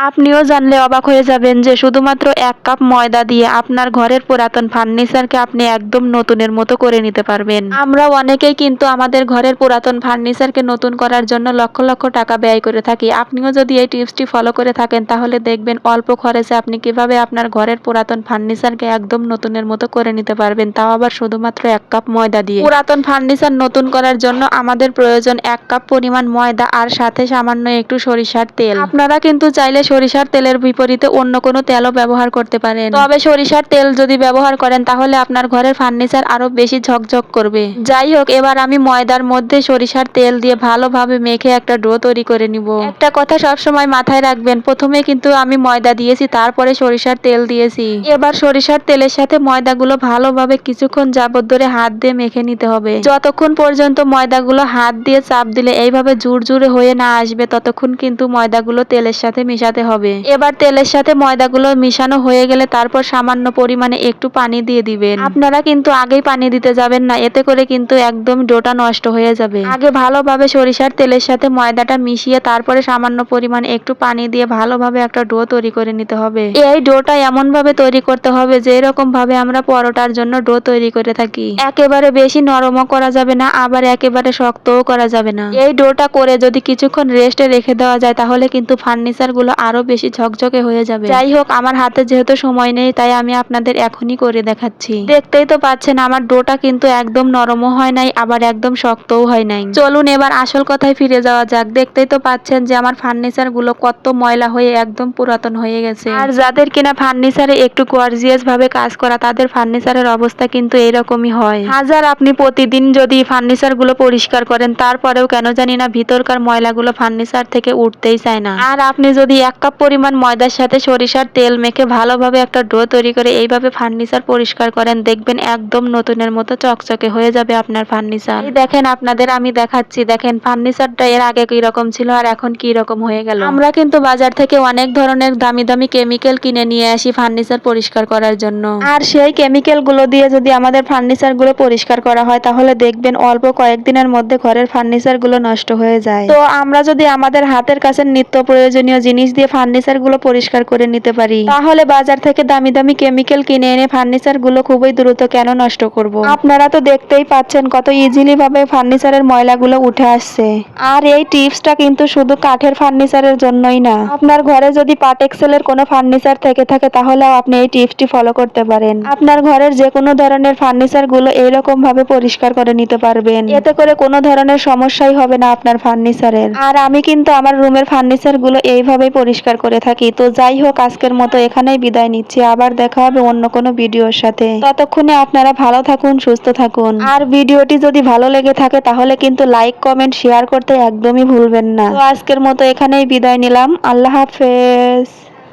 আপনিও জানলে অবাক হয়ে যাবেন যে শুধুমাত্র এক কাপ ময়দা দিয়ে আপনার ঘরের পুরাতন ফার্নিচারকে আপনি একদম নতুনের মতো করে নিতে পারবেন। আমরা অনেকেই কিন্তু আমাদের ঘরের পুরাতন ফার্নিচারকে নতুন করার জন্য লক্ষ লক্ষ টাকা ব্যয় করে থাকি। আপনিও যদি এই টিপসটি ফলো করে থাকেন, তাহলে দেখবেন অল্প খরচে আপনি কীভাবে আপনার ঘরের পুরাতন ফার্নিচারকে একদম নতুনের মতো করে নিতে পারবেন। তাও আবার শুধুমাত্র এক কাপ ময়দা দিয়ে। পুরাতন ফার্নিচার নতুন করার জন্য আমাদের প্রয়োজন এক কাপ পরিমাণ ময়দা আর সাথে সামান্য একটু সরিষার তেল। আপনারা কিন্তু চাইলে সরিষার তেলের বিপরীতে অন্য কোনো তেলও ব্যবহার করতে পারেন। তবে সরিষার তেল যদি ব্যবহার করেন, তাহলে আপনার ঘরের ফার্নিচার আরও বেশি ঝকঝক করবে। যাই হোক, এবার আমি ময়দার মধ্যে সরিষার তেল দিয়ে ভালোভাবে মেখে একটা ডো তৈরি করে নিব। একটা কথা সবসময় মাথায় রাখবেন, প্রথমে কিন্তু আমি ময়দা দিয়েছি, তারপরে সরিষার তেল দিয়েছি। এবার সরিষার তেলের সাথে ময়দাগুলো ভালোভাবে কিছুক্ষণ যাবত ধরে হাত দিয়ে মেখে নিতে হবে। যতক্ষণ পর্যন্ত ময়দাগুলো হাত দিয়ে চাপ দিলে এইভাবে জুরে হয়ে না আসবে, ততক্ষণ কিন্তু ময়দাগুলো তেলের সাথে মিশাতে হবে। এবার তেলের সাথে ময়দাগুলো মিশানো হয়ে গেলে তারপর সামান্য পরিমাণে একটু পানি দিয়ে দিবেন। আপনারা কিন্তু আগেই পানি দিতে যাবেন না, এতে করে কিন্তু একদম ডোটা নষ্ট হয়ে যাবে। আগে ভালোভাবে সরিষার তেলের সাথে ময়দাটা মিশিয়ে তারপরে সামান্য পরিমাণে একটু পানি দিয়ে ভালোভাবে একটা ডো তৈরি করে নিতে হবে। এই ডোটা এমন ভাবে তৈরি করতে হবে যে এরকম ভাবে আমরা পরোটার জন্য ডো তৈরি করে থাকি। একেবারে বেশি নরমও করা যাবে না, আবার একেবারে শক্তও করা যাবে না। এই ডোটা করে যদি কিছুক্ষণ রেস্টে রেখে দেওয়া যায়, তাহলে কিন্তু ফার্নিচার গুলো আরও বেশি ঝকঝকে হয়ে যাবে। যাই হোক আমার হাতে যেহেতু সময় নেই, তাই আমি আপনাদের এখনই করে দেখাচ্ছি। দেখতেই তো পাচ্ছেন, আমার ডোটা কিন্তু একদম নরমও হয় নাই, আবার একদম শক্তও হয় নাই। চলুন এবার আসল কথায় ফিরে যাওয়া যাক। দেখতেই তো পাচ্ছেন যে আমার ফার্নিচারগুলো কত ময়লা হয়ে একদম পুরাতন হয়ে গেছে। আর যাদের কিনা ফার্নিচারে একটু গর্জিয়াস ভাবে কাজ করা, তাদের ফার্নিচারের অবস্থা কিন্তু এরকমই হয়। হাজার আপনি প্রতিদিন যদি ফার্নিচারগুলো পরিষ্কার করেন, তারপরেও কেন জানি না ভিতরকার ময়লাগুলো ফার্নিচার থেকে উঠতেই চায় না। আর আপনি যদি এক কাপ পরিমাণ ময়দার সাথে সরিষার তেল মেখে ভালোভাবে একটা ডো তৈরি করে এইভাবে ফার্নিচার পরিষ্কার করেন। দেখবেন একদম নতুনের মতো চকচকে হয়ে যাবে আপনার ফার্নিচার। দেখেন আপনাদের, আমি দেখাচ্ছি। দেখেন ফার্নিচারটা এর আগে কি রকম ছিল আর এখন কি রকম হয়ে গেল। আমরা কিন্তু বাজার থেকে অনেক ধরনের দামি দামি কেমিক্যাল কিনে নিয়ে আসি ফার্নিচার পরিষ্কার করার জন্য। আর সেই কেমিক্যালগুলো দিয়ে যদি আমাদের ফার্নিচারগুলো পরিষ্কার করা হয়, তাহলে দেখবেন অল্প কয়েকদিনের মধ্যে ঘরের ফার্নিচারগুলো নষ্ট হয়ে যায়। তো আমরা যদি আমাদের হাতের কাছে নিত্য প্রয়োজনীয় জিনিস দিয়ে ফার্নিচারগুলো পরিষ্কার করে নিতে পারি। তাহলে বাজার থেকে দামি দামি কেমিক্যাল কিনে এনে ফার্নিচারগুলো খুবই দ্রুত কেন নষ্ট করব? আপনারা তো দেখতেই পাচ্ছেন কত ইজিলি ভাবে ফার্নিচারের ময়লাগুলো উঠে আসছে। আর এই টিপসটা কিন্তু শুধু কাঠের ফার্নিচারের জন্যই না। আপনার ঘরে যদি পাট এক্সেলের কোনো ফার্নিচার থেকে থাকে, তাহলেও আপনি এই টিপসটি ফলো করতে পারেন। আপনার ঘরের যে কোনো ধরনের ফার্নিচারগুলো এইরকম ভাবে পরিষ্কার করে নিতে পারবেন। এতে করে কোনো ধরনের সমস্যাই হবে না আপনার ফার্নিচারের। আর আমি কিন্তু আমার রুমের ফার্নিচারগুলো এইভাবেই পরিষ্কার করে থাকি। তো যাই হোক, আজকের মতো এখানেই বিদায় নিচ্ছি। আবার দেখা হবে অন্য কোনো ভিডিওর সাথে। ততক্ষণে আপনারা ভালো থাকুন, সুস্থ থাকুন। আর ভিডিওটি যদি ভালো লেগে থাকে, তাহলে কিন্তু লাইক, কমেন্ট, শেয়ার করতে একদমই ভুলবেন না। তো আজকের মতো এখানেই বিদায় নিলাম। আল্লাহ হাফেজ।